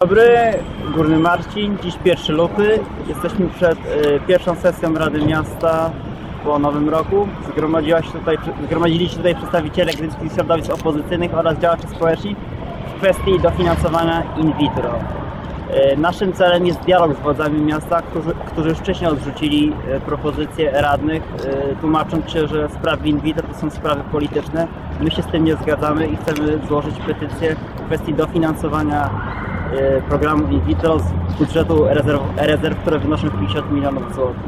Dobry, Górny Marcin, dziś pierwszy lupy. Jesteśmy przed y, pierwszą sesją Rady Miasta po nowym roku. Zgromadziła się tutaj, zgromadzili się tutaj przedstawiciele gdyńskich środowisk opozycyjnych oraz działacze społeczni w kwestii dofinansowania in vitro. Y, naszym celem jest dialog z władzami miasta, którzy, którzy już wcześniej odrzucili y, propozycje radnych, y, tłumacząc się, że sprawy in vitro to są sprawy polityczne. My się z tym nie zgadzamy i chcemy złożyć petycję w kwestii dofinansowania programu in vitro z budżetu rezerw, rezerw które wynoszą 50 milionów złotych.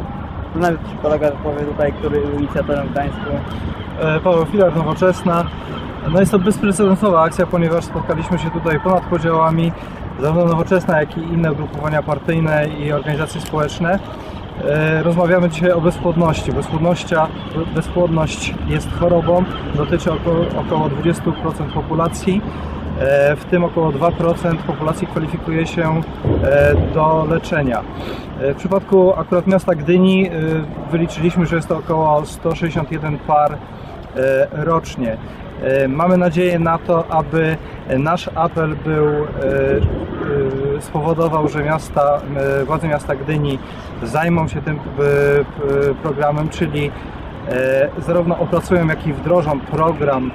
Tu nawet kolega powie tutaj, który był inicjatorem w Gdańsku. E, Paweł Filar, Nowoczesna. No jest to bezprecedensowa akcja, ponieważ spotkaliśmy się tutaj ponad podziałami, zarówno Nowoczesna, jak i inne ugrupowania partyjne i organizacje społeczne. E, Rozmawiamy dzisiaj o bezpłodności. Bezpłodnościa, bezpłodność jest chorobą, dotyczy około, około 20% populacji. E, W tym około 2% populacji kwalifikuje się e, do leczenia. E, W przypadku akurat miasta Gdyni wyliczyliśmy, że jest to około 161 par rocznie. Mamy nadzieję na to, aby nasz apel był spowodował, że miasta, władze miasta Gdyni zajmą się tym programem, czyli zarówno opracują, jak i wdrożą program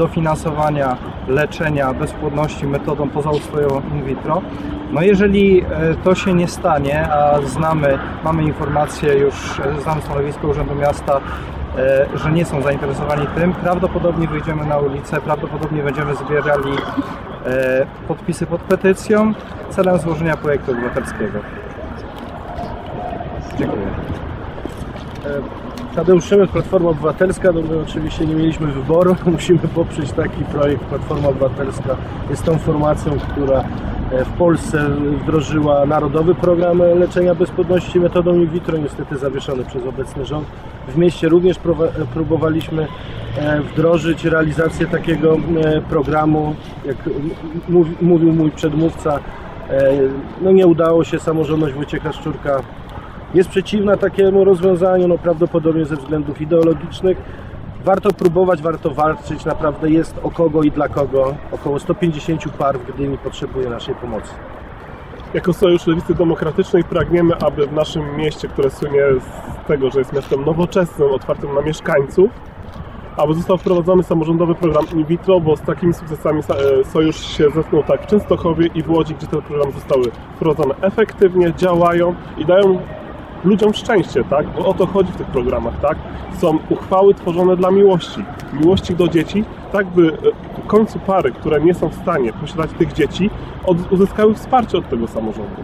dofinansowania leczenia bezpłodności metodą pozaustrojową in vitro. No jeżeli e, to się nie stanie, a znamy, mamy informacje już, e, znamy stanowisko Urzędu Miasta, e, że nie są zainteresowani tym, prawdopodobnie wyjdziemy na ulicę, prawdopodobnie będziemy zbierali podpisy pod petycją celem złożenia projektu obywatelskiego. Dziękuję. Tadeusz Szemek, Platforma Obywatelska. No my oczywiście nie mieliśmy wyboru, musimy poprzeć taki projekt. Platforma Obywatelska jest tą formacją, która e, w Polsce wdrożyła narodowy program leczenia bezpłodności metodą in vitro, niestety zawieszony przez obecny rząd. W mieście również e, próbowaliśmy e, wdrożyć realizację takiego e, programu, jak mówił mój przedmówca. E, No nie udało się, samorządność Wojciecha Szczurka jest przeciwna takiemu rozwiązaniu, no prawdopodobnie ze względów ideologicznych. Warto próbować, warto walczyć, naprawdę jest o kogo i dla kogo. Około 150 par w Gdyni potrzebuje naszej pomocy. Jako Sojusz Lewicy Demokratycznej pragniemy, aby w naszym mieście, które słynie z tego, że jest miastem nowoczesnym, otwartym na mieszkańców, aby został wprowadzony samorządowy program in vitro, bo z takimi sukcesami sa- e, Sojusz się zetknął tak w Częstochowie i w Łodzi, gdzie te programy zostały wprowadzone efektywnie, działają i dają ludziom szczęście, tak? Bo o to chodzi w tych programach, tak? Są uchwały tworzone dla miłości, miłości do dzieci, tak by e, w końcu pary, które nie są w stanie posiadać tych dzieci, uzyskały wsparcie od tego samorządu.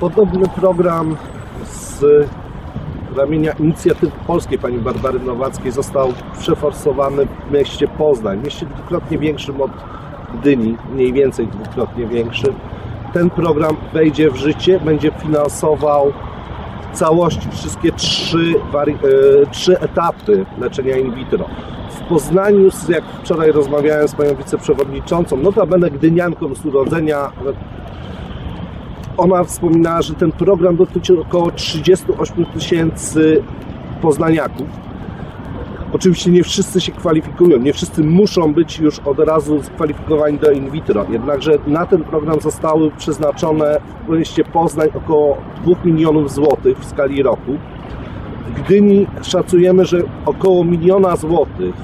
Podobny program z ramienia inicjatywy polskiej pani Barbary Nowackiej został przeforsowany w mieście Poznań, mieście dwukrotnie większym od Gdyni, mniej więcej dwukrotnie większym. Ten program wejdzie w życie, będzie finansował w całości wszystkie trzy, e, trzy etapy leczenia in vitro. W Poznaniu, jak wczoraj rozmawiałem z panią wiceprzewodniczącą, notabene gdynianką z urodzenia, ona wspominała, że ten program dotyczy około 38 tysięcy poznaniaków. Oczywiście nie wszyscy się kwalifikują, nie wszyscy muszą być już od razu skwalifikowani do in vitro. Jednakże na ten program zostały przeznaczone w mieście Poznań około 2 milionów złotych w skali roku. W Gdyni szacujemy, że około miliona złotych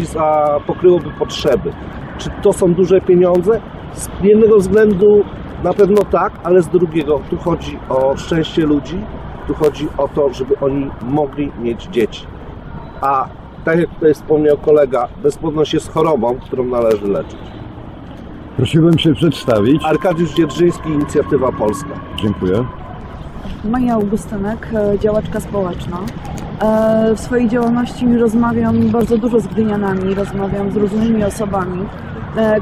e, za, pokryłoby potrzeby. Czy to są duże pieniądze? Z jednego względu na pewno tak, ale z drugiego tu chodzi o szczęście ludzi, tu chodzi o to, żeby oni mogli mieć dzieci. A tak jak tutaj wspomniał kolega, bezpłodność jest chorobą, którą należy leczyć. Prosiłbym się przedstawić. Arkadiusz Dzierżyński, Inicjatywa Polska. Dziękuję. Maja Augustynek, e, działaczka społeczna. E, W swojej działalności rozmawiam bardzo dużo z gdynianami, rozmawiam z różnymi osobami,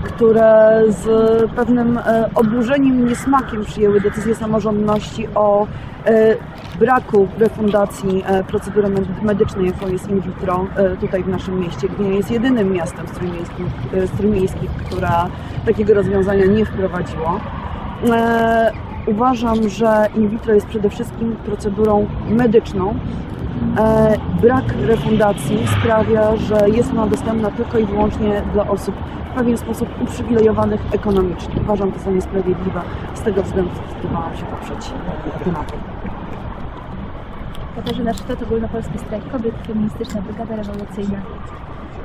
które z pewnym e, oburzeniem, niesmakiem przyjęły decyzję samorządności o e, braku refundacji e, procedury med- medycznej, jaką jest in vitro e, tutaj w naszym mieście. Gdynia jest jedynym miastem e, strójmiejskim która takiego rozwiązania nie wprowadziło. E, Uważam, że in vitro jest przede wszystkim procedurą medyczną, E, brak refundacji sprawia, że jest ona dostępna tylko i wyłącznie dla osób w pewien sposób uprzywilejowanych ekonomicznie. Uważam to za niesprawiedliwe. Z tego względu zdecydowałam się poprzeć temat. Katarzyna Sztot, Ogólnopolski Strajk Kobiet, Feministyczna Brygada Rewolucyjna.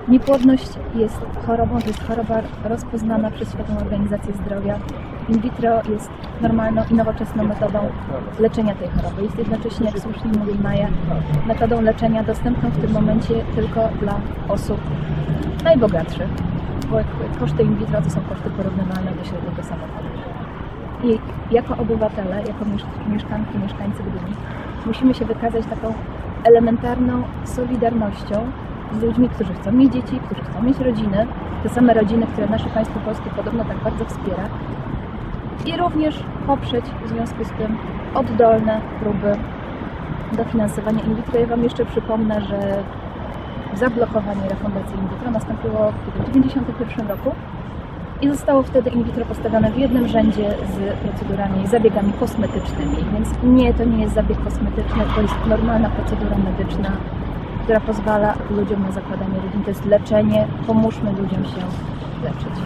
Niepłodność jest chorobą, to jest choroba rozpoznana przez Światową Organizację Zdrowia. In vitro jest normalną i nowoczesną metodą leczenia tej choroby. Jest jednocześnie, jak słusznie mówi Maja, metodą leczenia dostępną w tym momencie tylko dla osób najbogatszych. Bo koszty in vitro to są koszty porównywalne do średniego samochodu. I jako obywatele, jako miesz- mieszkanki, mieszkańcy Gdyni, musimy się wykazać taką elementarną solidarnością z ludźmi, którzy chcą mieć dzieci, którzy chcą mieć rodziny, te same rodziny, które nasze państwo polskie podobno tak bardzo wspiera. I również poprzeć w związku z tym oddolne próby dofinansowania in vitro. Ja Wam jeszcze przypomnę, że zablokowanie refundacji in vitro nastąpiło w 1991 roku i zostało wtedy in vitro postawione w jednym rzędzie z procedurami, zabiegami kosmetycznymi. Więc nie, to nie jest zabieg kosmetyczny, to jest normalna procedura medyczna, która pozwala ludziom na zakładanie rodzin. To jest leczenie, pomóżmy ludziom się leczyć.